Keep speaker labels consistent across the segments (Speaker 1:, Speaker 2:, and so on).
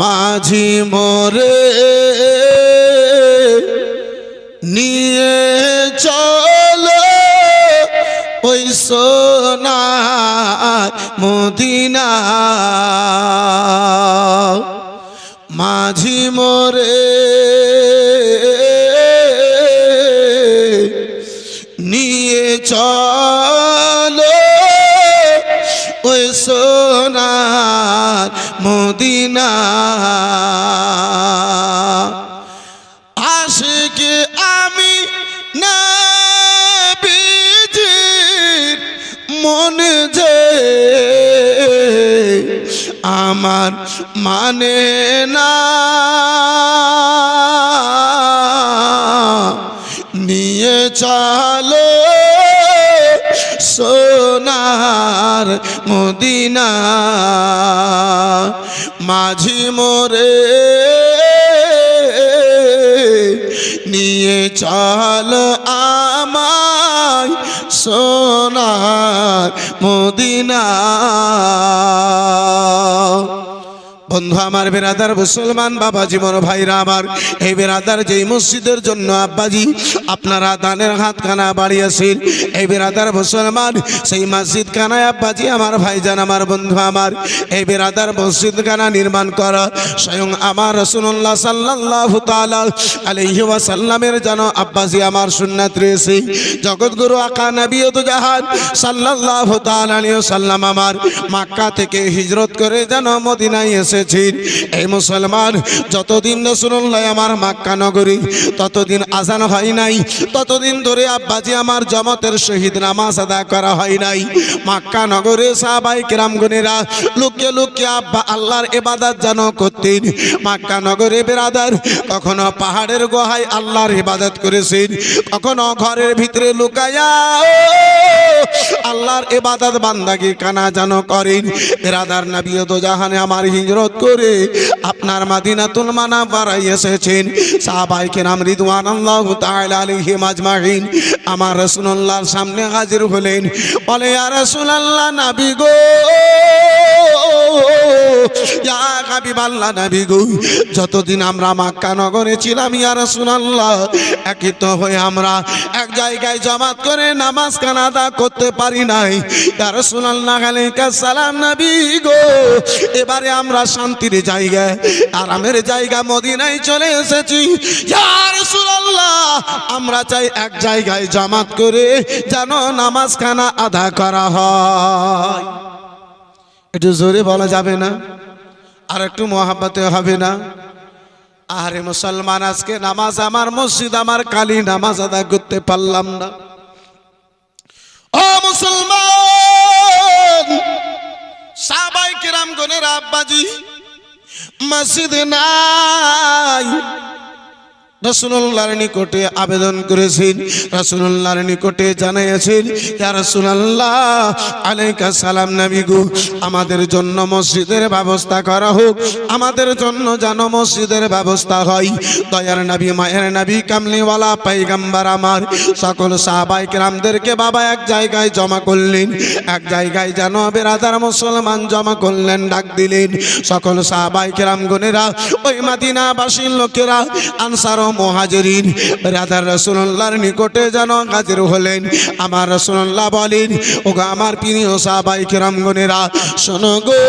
Speaker 1: মাঝি মোরে নিয়ে চলো ওই সোনা মদিনা। মাঝি মোরে মদিনা। আশিকে আমি না বিজির মন যে আমার মানে না। নিয়ে চলো সোনার মদিনা। মাঝি মোরে নিয়ে চাল আমায় সোনার মদিনা। বন্ধু আমার বেরাদার, মুসলমান বাবা, জীবন ভাইরা আমার, এই বেরাদার যেই মসজিদের জন্য আব্বাজি, আপনারা দানের হাত কানা বাড়িয়েছেন। এই বেরাদার মুসলমান, সেই মসজিদ কানায় আব্বাজি, আমার ভাইজান, আমার বন্ধু আমার, এই বেরাদার মসজিদ কানা নির্মাণ করা, স্বয়ং আমার রসুল্লাহ সাল্লাহ তালা আলহি ওয়াসাল্লামের যেন আব্বাজি আমার সুন্নাত রয়েছে। জগৎগুরু আকা নবীয়ত জাহান সাল্লাহ সাল্লাম আমার মাক্কা থেকে হিজরত করে যেন মদিনায় এসেছেন এই মুসলমান, যতদিন রসুল্লাহ আমার মাক্কা নগরী, ততদিন আজান হয় নাই, ততদিন ধরে আব্বাজি আমার জমতের শহীদ নামাজ আদা করা হয় নাই। মাক্কা নগরে সাহাবাই কিরামগুনেরা লুকিয়ে লুকিয়ে আব্বা আল্লাহর এবাদাত যেন করতেন। মাক্কা নগরে বেরাদার কখনো পাহাড়ের গুহায় আল্লাহর ইবাদত করেছেন, কখনো ঘরের ভিতরে লুকায়া আল্লাহর এবাদত বান্দাকে কানা যেন করেন। বেরাদার নবীয়ত জাহানে আমার হিজরত করে আপনার মাদিনাতুল মানা বাড়াই এসেছেন। সাহাবাইকে নাম রিদওয়ান আল্লাহ তাআলা আজমাইন। আমার রাসূলুল্লাহর সামনে হাজির হলেন। বলে, ইয়া রাসূলুল্লাহ, নাবি গো হাবিবাল্লাহ নবী গো, যতদিন আমরা মাক্কা নগরে ছিলাম, ইয়া রাসূলুল্লাহ একিত হয়ে আমরা এক জায়গায় জমাত করে নামাজ কানা আদা করতে পারি নাই। ইয়া রাসূলুল্লাহ আলাইকা সালাম নবী গো, এবারে আমরা শান্তির জায়গায়, আরামের জায়গা মদিনায় চলে এসেছি। ইয়া রাসূলুল্লাহ, আমরা চাই এক জায়গায় জামাত করে যেন নামাজ খানা আদা করা হয়। একটু জোরে বলা যাবে না? আর একটু মহাব্বতে হবে না? আরে মুসলমান, আজকে নামাজ আমার মসজিদ, আমার কালী নামাজ আদা করতে পারলাম না। ও মুসলমান, সাবাই কিরাম গনের আব্বাজি, মসজিদ নাই। রসুল্লাহর নিকটে আবেদন করেছেন রসুল্লাহর নিকটে জানাইয়াছেন ইয়া রসুল্লাহ আলাইকা সালাম নবী গো, আমাদের জন্য মসজিদের ব্যবস্থা করা হোক, আমাদের জন্য যেন মসজিদের ব্যবস্থা হয়। দয়ার নবী, মায়ের নবী, কামলিওয়ালা পাইগাম্বার আমার, সকল সাহাবাই রামদেরকে বাবা এক জায়গায় জমা করলেন, এক জায়গায় যেন বেরাদার মুসলমান জমা করলেন, ডাক দিলেন। সকল সাহাবাই রামগণেরা ওই মাদিনাবাসীর লোকেরা, আনসার মহাজরিন রাধার রসুল্লাহর নিকটে যেন হাজির হলেন। আমার রসুল্লাহ বলেন ও গো আমার প্রিয় সাহাবাই রামগণেরা শোনো গো।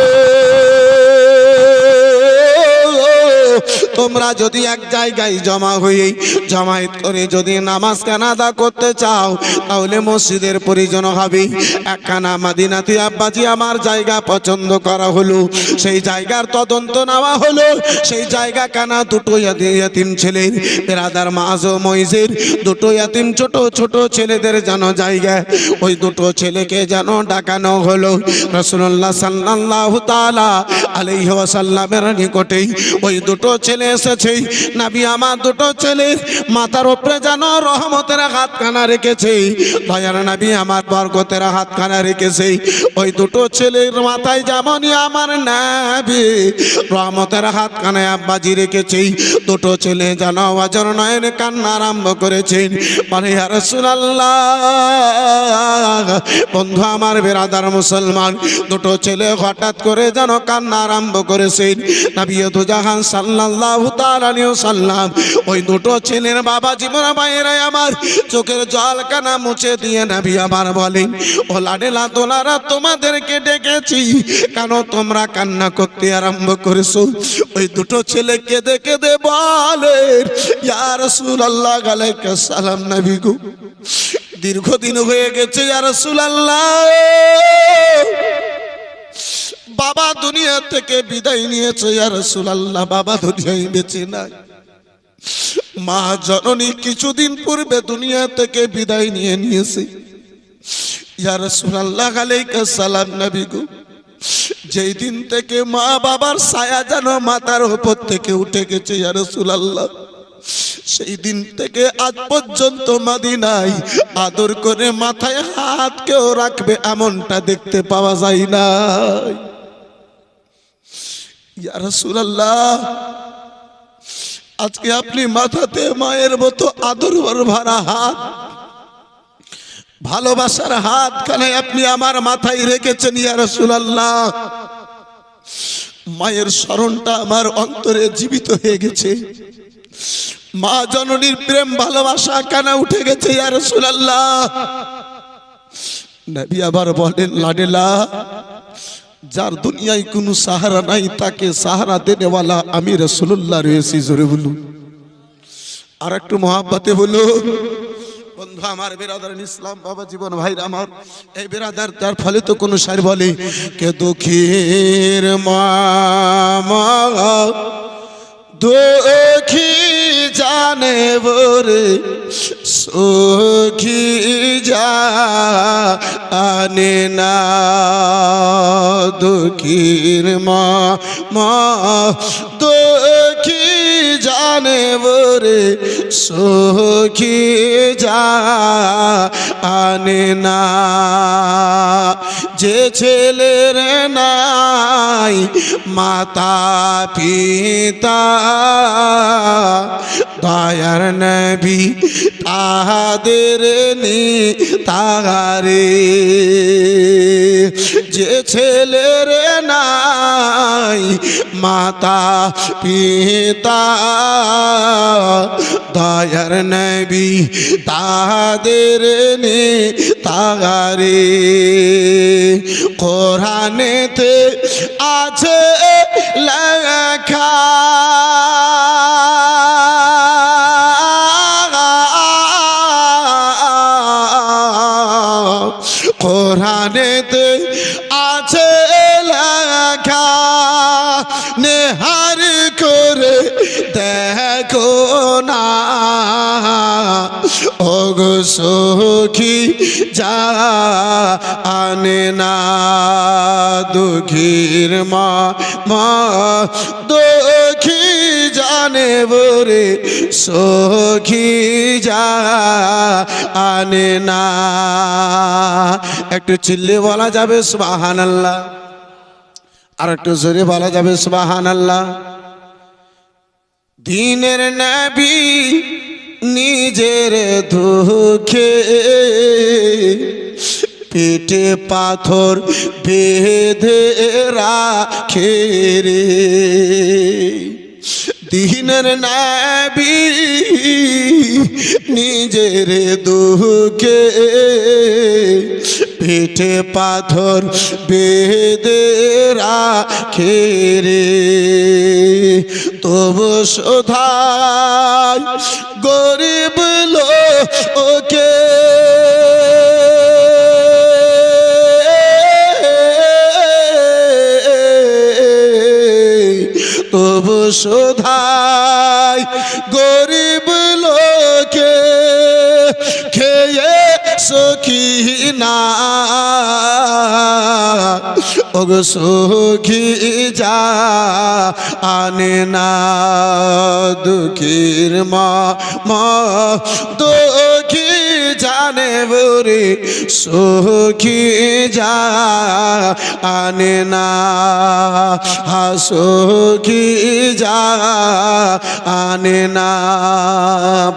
Speaker 1: তোমরা যদি এক জায়গায় জমা হয়ে জমায়েত করে যদি নামাজ কানাদা করতে চাও, তাহলে মসজিদের প্রয়োজন হবে। একখানা মাদিনাতে আব্বাজি, আমার জায়গা পছন্দ করা হলো। সেই জায়গার তদন্ত নেওয়া হলো। সেই জায়গা কানা দুটো ইয়াতিম ছেলের, বেরাদার মাজ ও মহিষের। দুটো ইয়াতিম ছোট ছোট ছেলেদের যেন জায়গা। ওই দুটো ছেলেকে যেন ডাকানো হলো। রসুল্লাহ সাল্লাহ তালা আলাইহি ওয়াসাল্লামের নিকটেই ওই দুটো ছেলে এসেছে। নাবি, আমার দুটো ছেলে মাথার ওপরে যেন রহমতের হাতখানা রেখেছে। দয়ার নাবি, আমার বরগতের হাতখানা রেখেছে। ওই দুটো ছেলের মাথায় যেমনই আমার নাবি, রহমতের হাতখানায় আব্বাজি রেখেছে। দুটো ছেলে যেন অজর নয়ন কান্না আরম্ভ করেছেন। মানে রসুলাল্লাহ, বন্ধু আমার বেরাদার মুসলমান, দুটো ছেলে হঠাৎ করে যেন কান্না আরম্ভ করেছেন। নবী জাহান সাল্লাল্লাহু তাআলা সাল্লাম ওই দুটো ছেলের বাবা জীবন বাইরে আমার চোখের জল কানা মুছে দিয়ে নবী আমার বলেন, ও লাডেলা তোলারা তোমাদেরকে ডেকেছি। কেন তোমরা কান্না করতে আরম্ভ করেছ? ওই দুটো ছেলে কেঁদে কেঁদে বলে ইয়া রাসূলুল্লাহ, আলাইকা সালাম নবী গো। দীর্ঘদিন হয়ে গেছে, ইয়া রাসূলুল্লাহ। বাবা দুনিয়া থেকে বিদায় নিয়েছে, ইয়া রাসূলুল্লাহ, বাবা দুনিয়ায় বেঁচে নাই। মা জননী কিছুদিন পূর্বে দুনিয়া থেকে বিদায় নিয়ে নিয়েছে। ইয়া রাসূলুল্লাহ, আলাইকা সালাম নবী গো। যেই দিন থেকে মা বাবার ছায়া যেন মাথার উপর থেকে উঠে গেছে, ইয়া রাসূলুল্লাহ। সেই দিন থেকে আজ পর্যন্ত মাদিনাই আদর করে মাথায় হাত কেউ রাখবে এমনটা দেখতে পাওয়া যায় না ইয়া রাসূলুল্লাহ, আজকে আপনি মাথাতে মায়ের মতো আদর ভরা হাত ভালোবাসার হাত খানে আপনি আমার মাথায় রেখেছেন, ইয়া রাসূলুল্লাহ। মায়ের স্মরণটা আমার অন্তরে জীবিত হয়ে গেছে। মা জননীর প্রেম, ভালোবাসা, কানা উঠে গেছে, ইয়া রাসূলুল্লাহ। নবী আবার বলেন, লাডেলা, যার দুনিয়ায় কোনো সাহারা নাই, তাকে সাহারা দেনেওয়ালা আমি রসুল্লাহ রয়েছি, জোরে বলুন। আর একটু মহাব্বতে বলুন। বন্ধু, আমার বেরাদার ইসলাম বাবা, জীবন ভাই আমার, এই বেরাদার, তার ফলে তো কোনো সার বলে। কে দুঃখীর মা দুঃখী জানে বরে সুখী আনে না। দুঃখীর মা মা দুঃখী জানে বরে সুখী যা আনে না। যে ছেলের নাই মাতা পিতা, দয়ার নবী তাহাদের নি তাহারে। যে ছেলের নাই মাতা পিতা দয়ার নবী তাহাদের নি তাহারে কোরআনেতে আছে লেখা। কোরআনেতে ওগো সখী, যা আনে না দুঃখীর মা মা দুঃখী জানে বরে সখী, যা আনে না। একটু চিল্লে বলা যাবে সুবাহান আল্লাহ আর একটু জোরে বলা যাবে সুবাহান আল্লাহ দিনের নবী নিজের দুঃখে পেটে পাথর বেঁধে রাখে রে। দিনের নাবি নিজের দুঃখে পেটে পাথর বেঁধে রাখে রে। তবু শোধায় গরিব লোকে তবু শোধায় গরিব লোকে খেয়ে সখী না। ওগো সখী যা আনে না দুঃখীর মা মা দুঃখী জানে বরে সখী যা আনে না। হাসখী যা আনে না।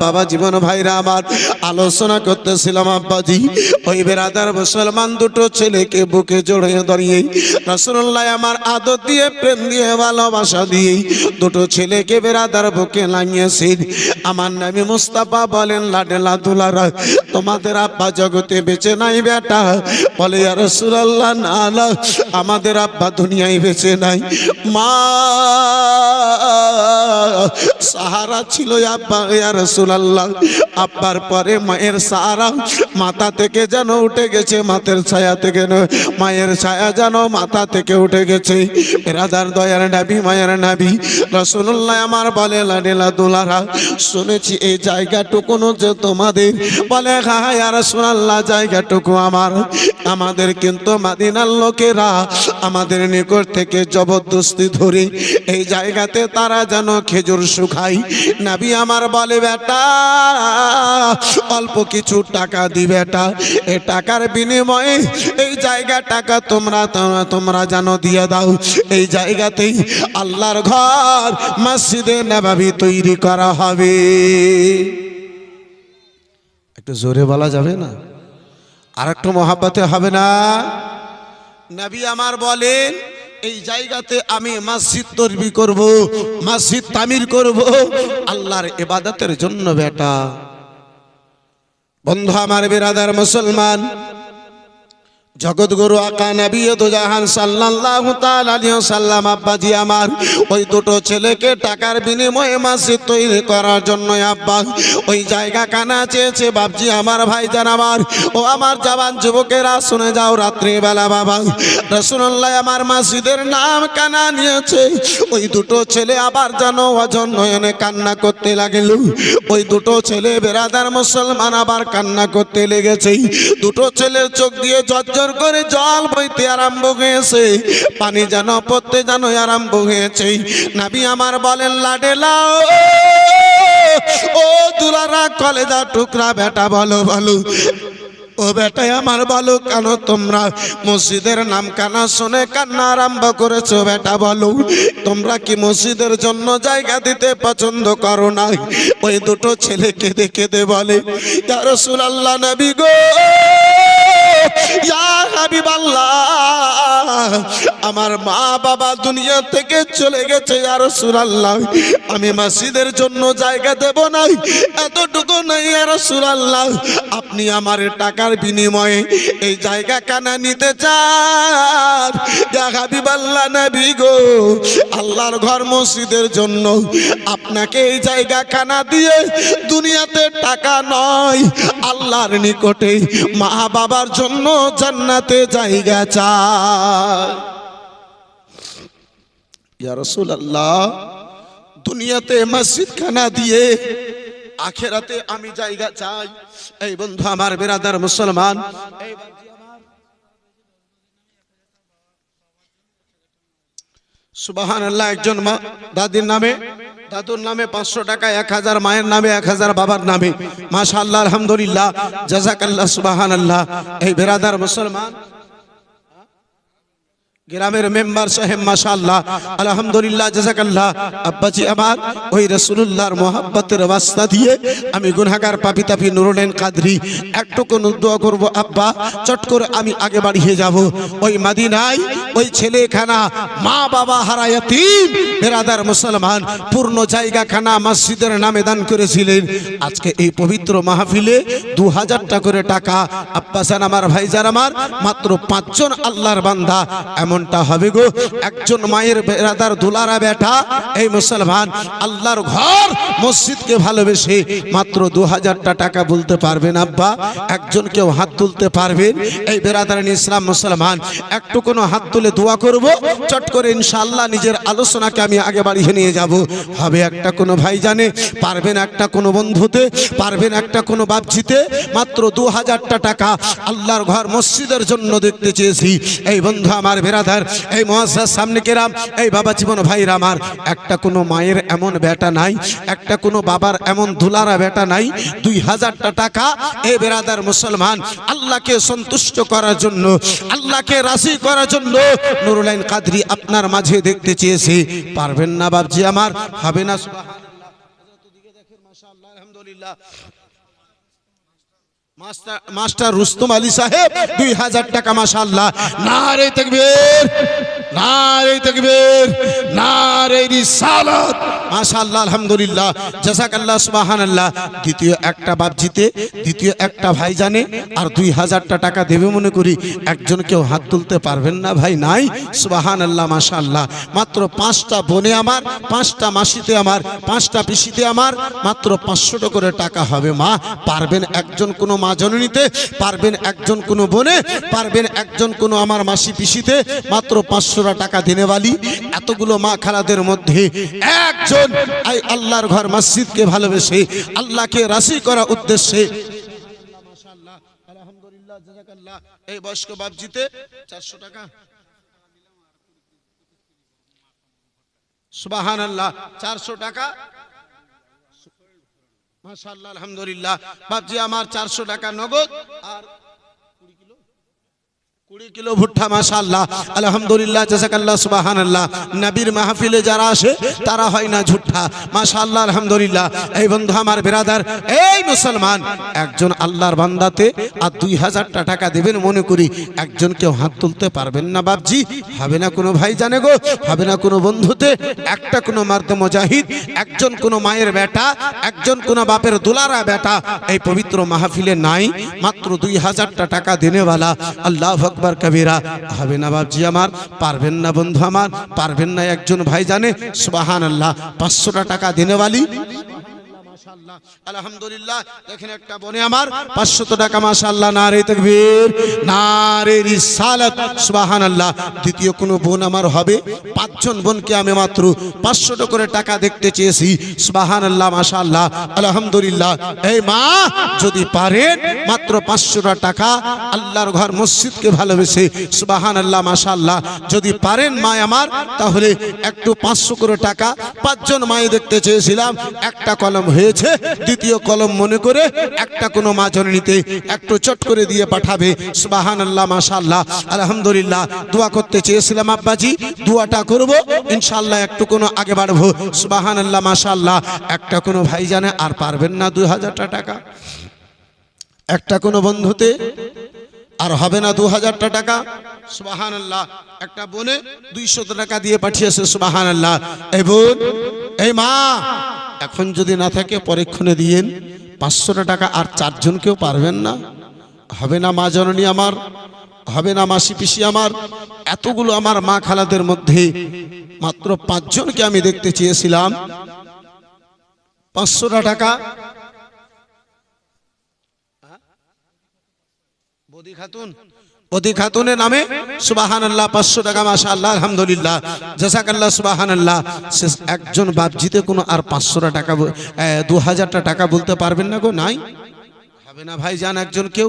Speaker 1: বাবা জীবন ভাইরা আমার, আলোচনা করতেছিলাম আব্বাজি। ওই বেরাদার মুসলমান দুটো ছেলেকে বুকে জড়িয়ে দাঁড়িয়ে রসুল্লাহ আমার আদর দিয়ে, প্রেম দিয়ে, ভালোবাসা দিয়ে দুটো ছেলেকে বেড়াদার বুকে লাগিয়েছেন। আমার নামে মুস্তাফা বলেন, লাডেলা দুলারা তোমাদের আব্বা জগতে বেঁচে নাই বেটা। বলে আর রসুল্লাহ না না, আমাদের আব্বা দুনিয়ায় বেঁচে নাই। মা, সাহারা ছিল আব্বা, ইয়া রাসূলুল্লাহ। আব্বার পরে মায়ের সাহারা মাথা থেকে যেন উঠে গেছে মাথার ছায়া থেকে মায়ের ছায়া যেন মাথা থেকে উঠে গেছে। রাজার দয়ার নাবি, মায়ের নাবি, রাসূলুল্লাহ আমার বলে লাডেলা দুলারা শুনেছি এই জায়গাটুকুনো যে তোমাদের। বলে হ্যাঁ ইয়া রাসূলুল্লাহ জায়গাটুকু আমার। আমাদের কিন্তু মাদিনার লোকেরা আমাদের নিকট থেকে জবরদস্তি ধরে এই জায়গাতে তারা যেন খেজুর শুকাই নাবি আমার বলে, বেটা, অল্প কিছু টাকা দি বেটা। এই টাকার বিনিময়ে এই জায়গা টাকা তোমরা তোমরা যেন দিয়ে দাও। এই জায়গাতেই আল্লাহর ঘর মসজিদে নবাবি তৈরি করা হবে। একটু জোরে বলা যাবে না? আর একটু মহাব্বতে হবে না? নবী আমার বলেন, এই জায়গাতে আমি মসজিদ তৈরি করব, মসজিদ তামির করব, আল্লাহর ইবাদতের জন্য বেটা। বন্ধু আমার বিরাদার মুসলমান জগৎগুরু আকা নবী তো জাহান সাল্লাল্লাহু তাআলা আলাইহি সাল্লাম আব্বাজি আমার, ওই দুটো ছেলেকে টাকার বিনিময়ে মসজিদ তৈরি করার জন্য আব্বা, ওই জায়গা কানা চেয়েছে বাপজি আমার ভাই ভাইজান আমার, ও আমার জওয়ান যুবকেরা, শুনে যাও রাত্রিবেলা বাবা, রাসূলুল্লাহ আমার মসজিদের নাম কানা নিয়েছে, ওই দুটো ছেলে আবার যেন অজন নয়নে কান্না করতে লাগিল, ওই দুটো ছেলে বেরাদার মুসলমান আবার কান্না করতে লেগেছে, দুটো ছেলের চোখ দিয়ে ঝরঝর করে জল বইতে আরম্ভ হয়েছে। পানি যেন পড়তে যেন আরম্ভ হয়েছে। নাবি আমার বলেন লাডেলাও ও দুলারা কলেজা টুকরা বেটা, বলো বলো। ও বেটাই আমার বলো, কেন তোমরা মসজিদের নাম কানা শুনে কান্না আরম্ভ করেছ বেটা, বলো। তোমরা কি মসজিদের জন্য জায়গা দিতে পছন্দ করো না ওই দুটো ছেলে কেঁদে কেঁদে বলে, ইয়া রাসূলুল্লাহ, নবী গো আমার মা বাবা দুনিয়া থেকে চলে গেছে, ইয়া রাসূলুল্লাহ। আমি মসজিদের জন্য জায়গা দেব না এতটুকু নাই, ইয়া রাসূলুল্লাহ। আপনি আমার টাকার বিনিময়ে এই জায়গা কানা নিতে চান। হাবিবাল্লাহ নবী গো, আল্লাহর ঘর মসজিদের জন্য আপনাকে এই জায়গা কানা দিয়ে দুনিয়াতে টাকা নয়, আল্লাহর নিকটে মা বাবার জন্য জান্নাতে জায়গা চায় ইয়া আল্লাহ দুনিয়াতে মসজিদ খানা দিয়ে আখেরাতে আমি জায়গা চাই। এই বন্ধু আমার বেরাদার মুসলমান, এই বাবজি আমার সুবাহান আল্লাহ একজন মা, দাদির নামে, দাদুর নামে পাঁচশো টাকা, এক হাজার মায়ের নামে, এক হাজার বাবার নামে। মাশা আল্লাহ আলহামদুলিল্লাহ জাজাকাল্লাহ সুবাহান আল্লাহ এই বেরাদার মুসলমান গ্রামের মেম্বার সাহেব, মাশাআল্লাহ, আলহামদুলিল্লাহ জাযাকাল্লাহ আব্বাজি আমার, ওই রাসূলুল্লাহর মোহাব্বতের ওয়াস্তা দিয়ে আমি গুনাহগার পাপী তাপি নুরুলেন কাদরি। একটুকু দোয়া করব, আব্বা, চট করে আমি আগে বাড়িয়ে যাব। ওই মদিনায়, ওই ছেলেখানা মা বাবা হারা ইয়াতীম বেরাদার মুসলমান, পূর্ণ জায়গা খানা মসজিদের নামে দান করেছিলেন। আজকে এই পবিত্র মাহফিলে দু হাজারটা করে টাকা। আব্বাসান আমার ভাইজান আমার মাত্র পাঁচজন আল্লাহর বান্দা। এমনটা হবে গো, একজন মায়ের বেরাদার দুলারা বেটা, এই মুসলমান আল্লাহর ঘর মসজিদকে ভালোবেসে মাত্র দু হাজারটা টাকা বলতে পারবেন আব্বা, একজন কেউ হাত তুলতে পারবেন। এই বেরাদার ইসলাম মুসলমান, একটু কোনো হাত তুলে দোয়া করব, চট করে ইনশাআল্লাহ নিজের আলোচনাকে আমি আগে বাড়িয়ে নিয়ে যাব। হবে একটা কোনো ভাই জানে পারবেন একটা কোনো বন্ধুতে, পারবেন একটা কোনো বাপজিতে, মাত্র দু হাজারটা টাকা আল্লাহর ঘর মসজিদের জন্য দেখতে চেয়েছি। এই বন্ধু আমার বেরাদার বেরাদার এই মহাসার সামনে কেরাম এই বাবা জীবন ভাইরা আমার, একটা কোনো মায়ের এমন বেটা নাই, একটা কোনো বাবার এমন দুলারা বেটা নাই, দুই হাজারটা টাকা এই বেরাদার মুসলমান, আল্লাহকে সন্তুষ্ট করার জন্য, আল্লাহকে রাশি করার জন্য নুরুলাইন কাদরি আপনার মাঝে দেখতে চেয়েছে। পারবেন না বাবজি আমার, হবে না মাস্টার রুস্তম আলী সাহেব দুই হাজার টাকা মাসাল্লাহ না রে তকবীর। নারে তকবীর, নারে রিসালাত। আলহামদুলিল্লাহ। দ্বিতীয় একটা দ্বিতীয় একটা ভাই জানে, আর দুই হাজারটা টাকা দেবে মনে করি, একজন কেউ হাত তুলতে পারবেন না ভাই, নাই? মাত্র পাঁচটা বোনে আমার, পাঁচটা মাসিতে আমার, পাঁচটা পিসিতে আমার, মাত্র পাঁচশো করে টাকা হবে, মা। পারবেন একজন কোনো মা জননীতে, পারবেন একজন কোনো বোনে, পারবেন একজন কোনো আমার মাসি পিসিতে, মাত্র পাঁচশোটা টাকা দিনেওয়ালি এতগুলো মা খালাদের মধ্যে একজন এই আল্লাহর ঘর মসজিদকে ভালোবেসে, আল্লাহকে রাশি করা উদ্দেশ্যে। এই বয়স্ক বাপজিতে চারশো টাকা। সুবাহান আল্লাহ চারশো টাকা। মাশাআল্লাহ, আলহামদুলিল্লাহ, বাপজি আমার চারশো টাকা নগদ, আর কুড়ি কিলো ভুট্টা, মাশাআল্লাহ, আলহামদুলিল্লাহ, জাজাকাল্লাহ, সুবহানাল্লাহ। নবীর মাহফিলে যারা আসে, তারা হয় না ঝুট্টা। মাশাআল্লাহ, আলহামদুলিল্লাহ। এই বন্ধু আমার বিরাদার, এই মুসলমান, একজন আল্লাহর বান্দাতে আর দুই হাজারটা টাকা দেবেন মনে করি, একজন কেউ হাত তুলতে পারবেন না, বাপজি। হবে না কোনো ভাই জানে গো, হবে না কোনো বন্ধুতে। একটা কোনো মার্দ মুজাহিদ, একজন কোনো মায়ের বেটা, একজন কোনো বাপের দুলারা বেটা। এই পবিত্র মাহফিলে নাই, মাত্র দুই হাজারটা টাকা দিনেওয়ালা। আল্লাহ আকবর কবিরা। হবে না বাবজি আমার, পারবেন না বন্ধু আমার, পারবেন না একজন ভাই জানে সুবাহান আল্লাহ পাঁচশোটা টাকা দিনেওয়ালি আলহামদুলিল্লাহ। দেখেন একটা বনে আমার, পাঁচশত টাকা মাশাল্লাহ নারে দ্বিতীয় কোনো বোন আমার হবে, পাঁচজন বোনকে আমি মাত্র করে টাকা দেখতে চেয়েছি আলহামদুলিল্লাহ। এই মা, যদি পারেন, মাত্র পাঁচশোটা টাকা আল্লাহর ঘর মসজিদকে ভালোবেসে, সুবহানাল্লাহ মাশাল্লাহ যদি পারেন মা আমার, তাহলে একটু পাঁচশো করে টাকা পাঁচজন মায়ে দেখতে চেয়েছিলাম, একটা কলম হয়েছে দ্বিতীয় কলম মনে করে একটা কোনো মা জননীতে একটু চট করে দিয়ে পাঠাবে। সুবাহান আল্লাহ মাশাল্লাহ আলহামদুলিল্লাহ, দোয়া করতে চেয়েছিলাম আব্বাজি, দোয়াটা করব ইনশাল্লাহ একটু কোনো আগে বাড়বো। সুবাহান আল্লাহ মাশাল্লাহ একটা কোনো ভাই জানে আর পারবেন না দুই হাজারটা টাকা। একটা কোনো বন্ধুতে আর হবে না দু হাজারটা টাকা। সুবাহান আল্লাহ একটা বোনে দুইশো টাকা দিয়ে পাঠিয়েছে সুবাহান আল্লাহ এই বোন, এই মা এখন যদি না থাকে, পরীক্ষণে দিয়েন। পাঁচশোটা টাকা আর চারজনকেও পারবেন না। হবে না মা জননী আমার, হবে না মাসি পিসি আমার। এতগুলো আমার মা খালাদের মধ্যে মাত্র পাঁচজনকে আমি দেখতে চেয়েছিলাম। পাঁচশোটা টাকা। বদি খাতুন বদি খাতুনের নামে? সুবাহান আল্লাহ পাঁচশো টাকা মাসা আল্লাহ আলহামদুলিল্লাহ। জাসাকাল্লাহ সুবাহান আল্লাহ শেষ একজন বাপ জিতে কোনো আর পাঁচশোটা টাকা দু হাজারটা টাকা বলতে পারবেন না গো? নাই? হবে না ভাই যান একজন কেউ?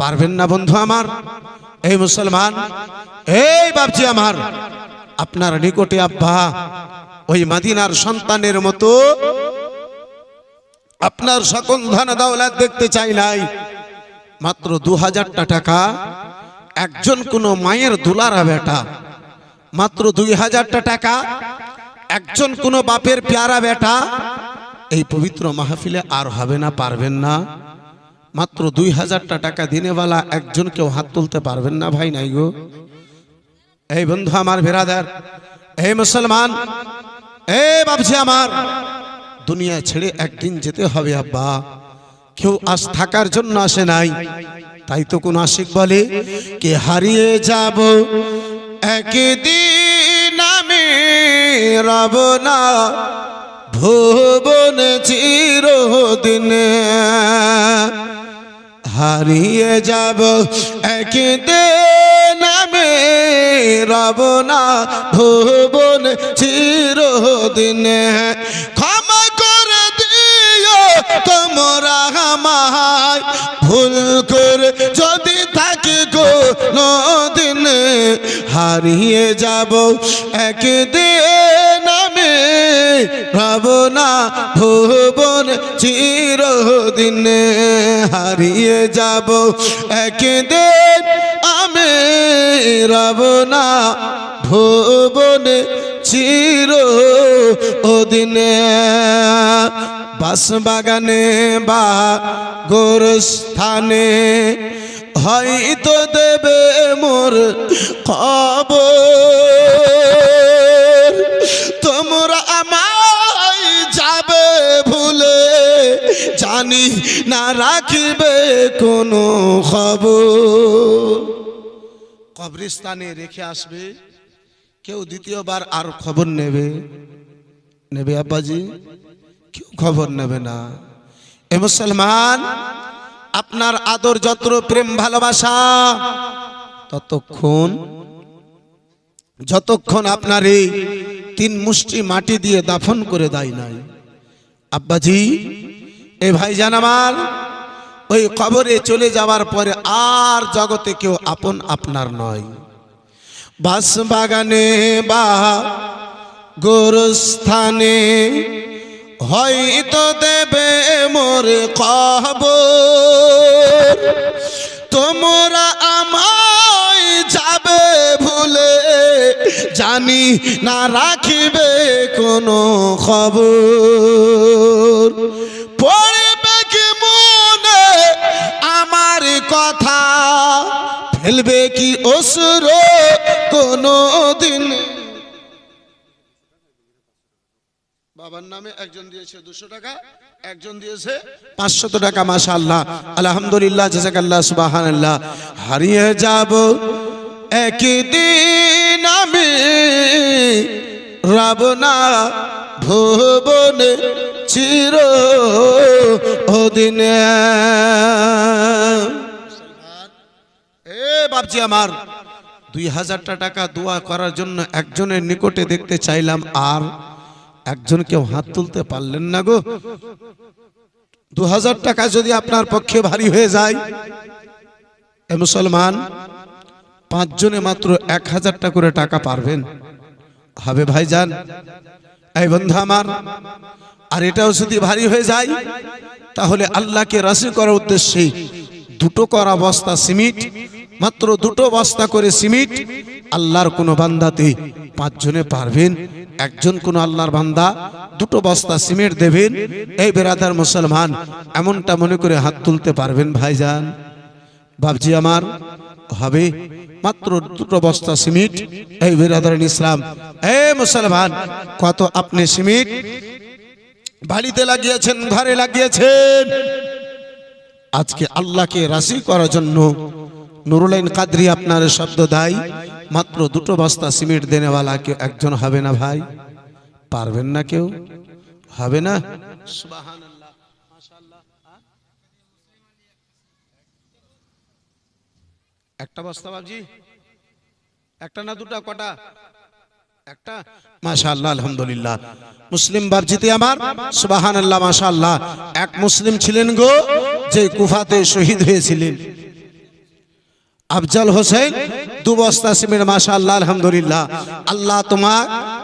Speaker 1: পারবেন না বন্ধু আমার। এই মুসলমান, এই বাপজি আমার। আপনার নিকটে আব্বা, ওই মাদিনার সন্তানের মতো। আপনার সকল ধন দেখতে চাই নাই। মাত্র দু হাজারটা টাকা। একজন কোনো মায়ের দুলারা বেটা। মাত্র দুই হাজারটা টাকা। একজন কোনো বাপের পেয়ারা বেটা। এই পবিত্র মাহফিলে আর হবে না, পারবেন না। মাত্র দুই হাজারটা টাকা দিনেওয়ালা একজন কেউ হাত তুলতে পারবেন না, ভাই নাই গো। এই বন্ধু আমার বেরাদার, এই মুসলমান, এই বাবজি আমার। দুনিয়া ছেড়ে একদিন যেতে হবে, আব্বা। কেউ আজ থাকার জন্য আসে নাই। তাই তো কোন আশিক বলে কে হারিয়ে যাব? একদিন আমি রব না, ভুবন চিরদিনে হারিয়ে যাব। একদিন আমি রব না, ভুবন চিরদিনে আমায় ভুল করে যদি থাকে গো নদিনে, হারিয়ে যাব একদিন আমি। রব না ভুবন চিরদিন হারিয়ে যাব একদিন। আমি রব না ভুবনে চির ওদিনে বাস বাগানে বা গোরস্থানে হয়তো দেবে মোর খবর। তোমরা আমায় যাবে ভুলে, জানি না রাখবে কোনো খবর। কবরস্থানে রেখে আসবে, কেউ দ্বিতীয়বার আর খবর নেবে। নেবে আব্বাজি, কেউ খবর নেবে না। এ মুসলমান, আপনার আদর যত্র প্রেম, ভালোবাসা, ততক্ষণ, যতক্ষণ আপনার এই তিন মুষ্টি মাটি দিয়ে দাফন করে দেয় নাই। আব্বাজি, এ ভাইজান আমার ওই কবরে চলে যাওয়ার পরে আর জগতে কেউ আপন আপনার নয়। বাস বাগানে বা গোরস্থানে হয়তো দেবে মোরে কবর তোমরা আমায় যাবে ভুলে, জানি না রাখিবে কোনো খবর। ফেলবে কি অসুর কোনো দিন বাবার নামে একজন দিয়েছে দুশো টাকা, একজন দিয়েছে পাঁচশত টাকা মাসা আল্লাহ আলহামদুলিল্লাহ, জাজাকাল্লাহ সুবাহান আল্লাহ হারিয়ে যাব একদিন আমি রাবনা ভুবনে চির ওদিনে এ বাপজি আমার, দুই হাজারটা টাকা দোয়া করার জন্য একজনের নিকটে দেখতে চাইলাম, আর একজন কেউ হাত তুলতে পারলেন না গো। দু হাজার টাকা যদি আপনার পক্ষে ভারী হয়ে যায়, এ মুসলমান, পাঁচজনে মাত্র এক হাজারটা করে টাকা পারবেন। হবে ভাইজান, এই বন্ধু আমার, আর এটাও যদি ভারী হয়ে যায়, তাহলে আল্লাহকে রাশি করার উদ্দেশ্যে দুটো করা বস্তা সিমিট, মাত্র দুটো বস্তা করে সিমিট, আল্লাহর কোনো বান্দাতে পাঁচজনে পারবেন, একজন কোন আল্লাহর বান্দা দুটো বস্তা সিমেন্ট দেবেন। এই বেরাদার মুসলমান, এমনটা মনে করে হাত তুলতে পারবেন ভাইজান। বাবজি আমার, হবে মাত্র দুটো বস্তা সিমেন্ট এই বেরাদার ইসলাম, এ মুসলমান, কত আপনি সিমেন্ট বাড়িতে লাগিয়েছেন, ঘরে লাগিয়েছেন। আজকে আল্লাহকে রাশি করার জন্য নুরুলাইন কাদরি আপনার শব্দ দায়, মাত্র দুটো বস্তা সিমেন্ট দেনেওয়ালা কেউ একজন হবে না ভাই? পারবেন না কেউ? হবে না। একটা বস্তা বাবজি। একটা না দুটা, কটা? আলহামদুলিল্লাহ। মুসলিম বাবজিতে আমার, সুবহানাল্লাহ, মাশাআল্লাহ। এক মুসলিম ছিলেন গো, যে কুফাতে শহীদ হয়েছিলেন। আফজাল হোসেন দু বস্তা সিমেন্ট মাশা আল্লাহ আলহামদুলিল্লাহ। আল্লাহ তোমার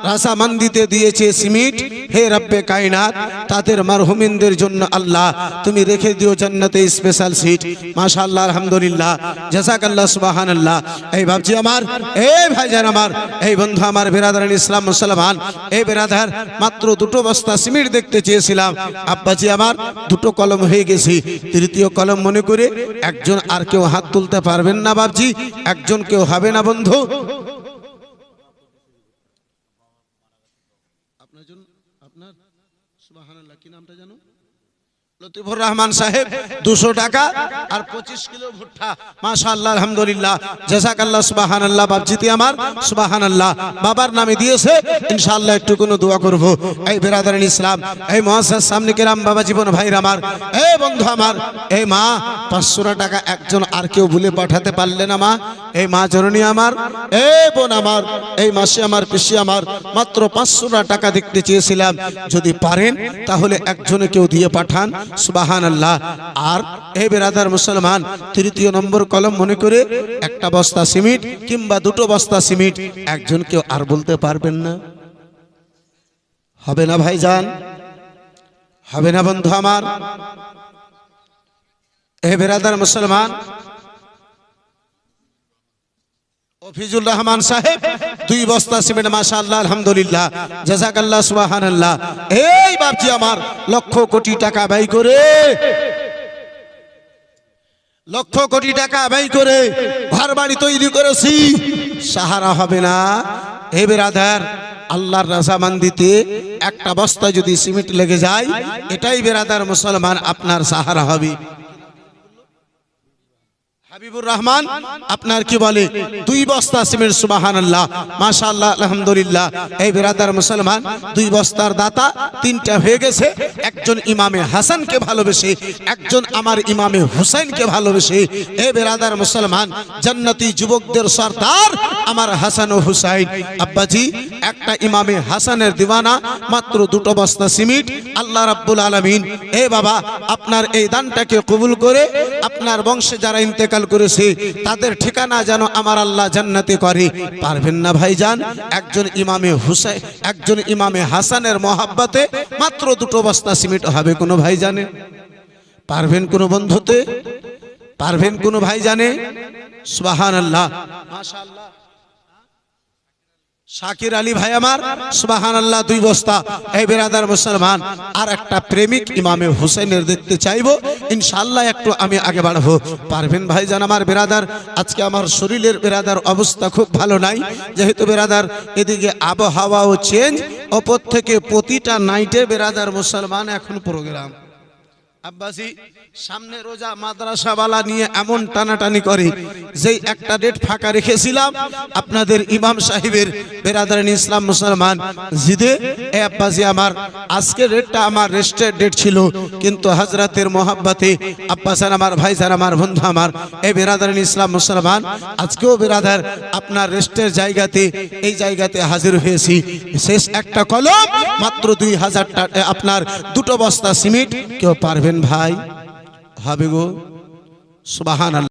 Speaker 1: রাসামান্দিতে দিয়েছে সিমেন্ট। হে রব্বে কায়নাত, তাদের মারহুমিনদের জন্য আল্লাহ, তুমি রেখে দিও জান্নাতে স্পেশাল সিট মাশা আল্লাহ আলহামদুলিল্লাহ। জাজাক আল্লাহ সুবাহান আল্লাহ এই ভাবছি আমার, এই ভাইজান আমার, এই বন্ধু আমার, বেরাদার ইসলাম মুসলমান। এই বেরাদার মাত্র দুটো বস্তা সিমেন্ট দেখতে চেয়েছিলাম। আব্বাজি আমার, দুটো কলম হয়ে গেছি। তৃতীয় কলম মনে করে একজন আর কেউ হাত তুলতে পারবেন না বাবজি একজন কেউ হবে না বন্ধু। আপনার জন্য আপনার সুবহানাল্লাহ কি নামটা জানো লতিফুর রহমান সাহেব, দুশো টাকা আর পঁচিশ কিলো ভুট্টা। মাশা আল্লাহ আলহামদুলিল্লাহ। জাজাক আল্লাহ সুবাহান আল্লাহ বাবজিতি আমার। সুবাহান আল্লাহ বাবার নামে দিয়েছে। ইনশাআল্লাহ একটু কোনো দোয়া করব। এই বেরাদারিন ইসলাম, এই মহাসার সামনে কেরাম বাবা জীবন ভাইর আমার এই বন্ধু আমার এই মা, পাঁচশো টাকা একজন আর কেউ ভুলে পাঠাতে পারলে না মা। এই মা জননী আমার এই বোন আমার, এই মাসে আমার, পিসি আমার, মাত্র পাঁচশো টাকা দেখতে চেয়েছিলাম। যদি পারেন, তাহলে একজনে কেউ দিয়ে পাঠান। সুবাহান আল্লাহ আর এ বেরাদার মুসলমান, তৃতীয় নম্বর কলম মনে করে একটা বস্তা সিমেন্ট কিংবা দুটো বস্তা সিমেন্ট, একজন কেউ আর বলতে পারবেন না। হবে না ভাইজান? হবে না বন্ধু আমার? এ বেরাদার মুসলমান অফিজুল রহমান সাহেব দুই বস্তা সিমেন্ট মাশা আল্লাহ আলহামদুলিল্লাহ, জাজাকাল্লাহ, সুবহানাল্লাহ। এই বাপজি আমার, লক্ষ কোটি টাকা ব্যয় করে। লক্ষ কোটি টাকা ব্যয় করে ঘর বাড়ি তৈরি করেছি। সাহারা হবে না। হে বেরাদার, আল্লাহর রাজামান্দিতে একটা বস্তা যদি সিমেন্ট লেগে যায়, এটাই বেরাদার মুসলমান, আপনার সাহারা হবে। হাবিবুর রহমান, আপনার কি বলে? দুই বস্তা সুবাহান আল্লাহ আলহামদুলিল্লাহ। এই বেরাদার মুসলমান, দুই বস্তার দাতা, তিনটা হয়ে গেছে। একজন ইমামে হাসানকে ভালোবেসে, একজন আমার ইমামে ভালোবেসে। এই বেরাদার মুসলমান, জান্নাতি যুবকদের সর্দার আমার হাসান ও হুসাইন। আব্বাজি, একটা ইমামে হাসানের দিওয়ানা, মাত্র দুটো বস্তা সিমেন্ট। আল্লাহ রাব্বুল আলামিন, এ বাবা, আপনার এই দানটাকে কবুল করে, আপনার বংশে যারা ইন্তেকাল করেছে, তাদের ঠিকানা যেন আমার আল্লাহ জান্নাতে করে। পারবেন না ভাইজান? একজন ইমামে হুসাই, একজন ইমামে হাসানের মহাব্বাতে মাত্র দুটো বস্তা সিমেন্ট হবে কোনো ভাই জানে পারবেন কোনো বন্ধুতে? পারবেন কোনো ভাই জানে সুবাহান আল্লাহ মাশাআল্লাহ। শাকির আলী ভাই আমার সুবাহান আল্লাহ দুই বস্তা। এই বেরাদার মুসলমান আর একটা প্রেমিক ইমামে হুসেনের দেখতে চাইব। ইনশাল্লাহ একটু আমি আগে বাড়বো। পারবেন ভাই জান আমার বেরাদার, আজকে আমার শরীরের বেরাদার অবস্থা খুব ভালো নাই। যেহেতু বেরাদার এদিকে আবহাওয়াও চেঞ্জ ওপর থেকে প্রতিটা নাইটে বেরাদার মুসলমান এখন প্রোগ্রাম আব্বাসি সামনে রোজা মাদ্রাসাওয়ালা নিয়ে এমন টানাটানি করে, যেই একটা ডেট ফাঁকা রেখেছিলাম। আপনাদের ইমাম সাহেবের বেরাদারান ইসলাম মুসলমান জিদে, এ আব্বাসি আমার, আজকের ডেটটা আমার রেস্টের ডেট ছিল, কিন্তু হাজরাতের মোহাব্বাতে আব্বাসান আমার, ভাইজান আমার, বন্ধু আমার, এ বেরাদারান ইসলাম মুসলমান, আজকেও বেরাদার, আপনার রেস্টের জায়গাতে, এই জায়গাতে হাজির হয়েছি। শেষ একটা কলম, মাত্র দুই হাজার আপনার দুটো বস্তা সিমেন্ট, কেউ পারবেন ভাই হবে গো সুবাহান